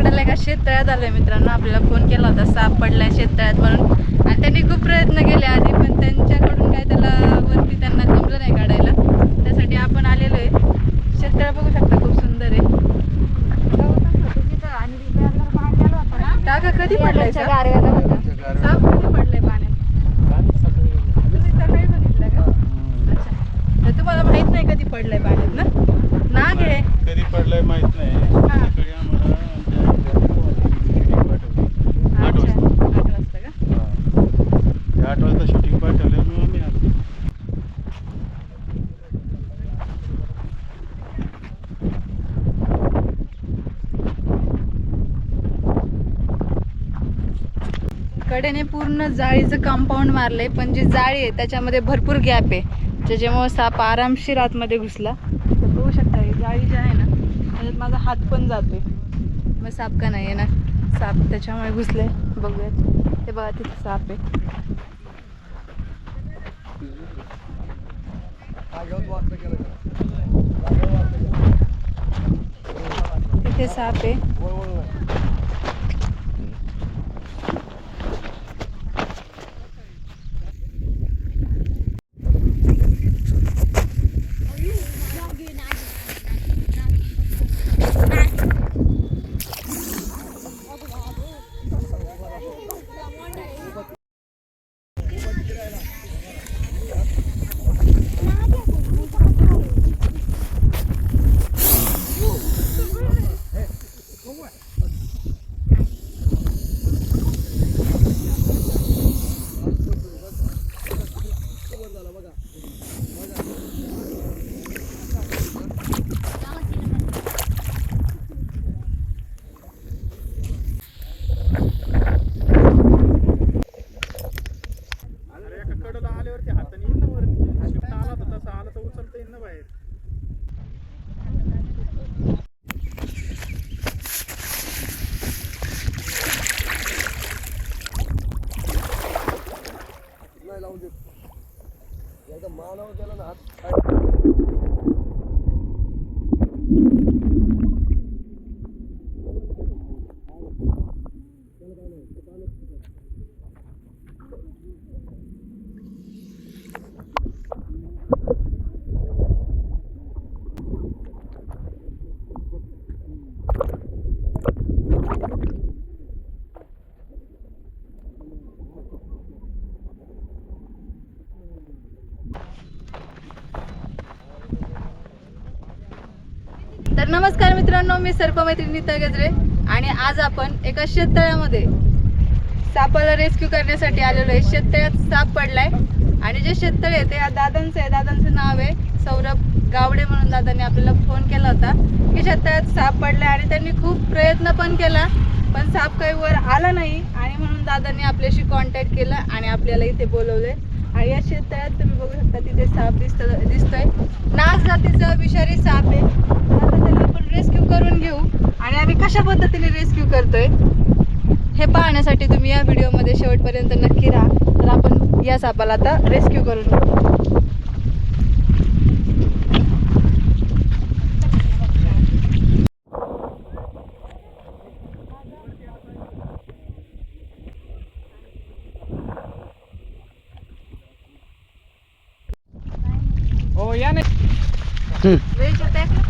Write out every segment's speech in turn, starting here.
पकडायला एका शेततळ्यात आलोय मित्रांनो. आपल्याला फोन केला होता साप पडलाय शेततळ्यात म्हणून. आणि त्यांनी खूप प्रयत्न केले आधी पण त्यांच्याकडून काय त्याला वरती त्यांना जमलं नाही काढायला. त्यासाठी आपण आलेलो आहे. शेततळा बघू शकता खूप सुंदर आहे. काका कधी पडलाय साप? कधी पडलाय पाण्यात तुम्ही सकाळी बघितलं का? अच्छा. तुम्हाला माहीत नाही कधी पडलंय पाण्यात ना? नाग आहे. कधी पडलंय माहीत नाही हा. सकाळी आम्हाला आमच्या घरी पाठवली. शूटिंग पाठवली. अच्छा आठ वाजता का हा. ते आठ वाजता शूटिंग पाठवलं मग आम्ही आलो कडेने पूर्ण जाळीचं कंपाऊंड मारलंय पण जी जाळी आहे त्याच्यामध्ये भरपूर गॅप आहे. म्हणजे त्याच्यामुळे साप आरामशीर आतमध्ये घुसला तर बघू शकता ही जाळी जी आहे ना त्याच्यात माझा हात पण जातोय. मग साप का नाही येणार? साप त्याच्यामुळे घुसले बघूयात. ते बघा तिथे साप आहे. तिथे साप आहे. नमस्कार मित्रांनो मी सर्पमैत्रिणी नीता गजरे. आणि आज आपण एका शेततळ्यामध्ये सापाला रेस्क्यू करण्यासाठी आलेलो आहे. शेततळ्यात साप पडलाय. आणि जे शेततळे आहे ते या दादांचं आहे. दादांचं नाव आहे सौरभ गावडे म्हणून दादांनी आपल्याला फोन केला होता की शेततळ्यात साप पडलाय. आणि त्यांनी खूप प्रयत्न पण केला पण साप काही वर आला नाही. आणि म्हणून दादांनी आपल्याशी कॉन्टॅक्ट केला आणि आपल्याला इथे बोलवलंय. आणि या शेततळ्यात तुम्ही बघू शकता तिथे साप दिसत दिसतोय. नाग जातीचा विषारी साप आहे. रेस्क्यू करून घेऊ. आणि आम्ही कशा पद्धतीने रेस्क्यू करतोय हे पाहण्यासाठी तुम्ही या व्हिडिओमध्ये शेवटपर्यंत नक्की राहा. तर आपण या सापाला आता रेस्क्यू करून घेऊ. हो या नाही Veja a?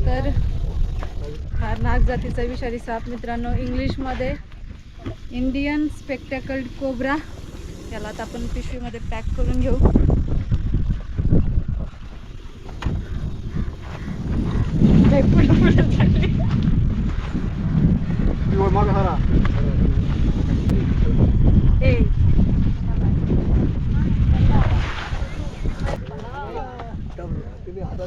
तर हा नाग जातीचा विषारी साप मित्रांनो इंग्लिशमध्ये इंडियन स्पेक्टॅकल्ड कोब्रा याला आता आपण पिशवीमध्ये पॅक करून घेऊ. लय मोठा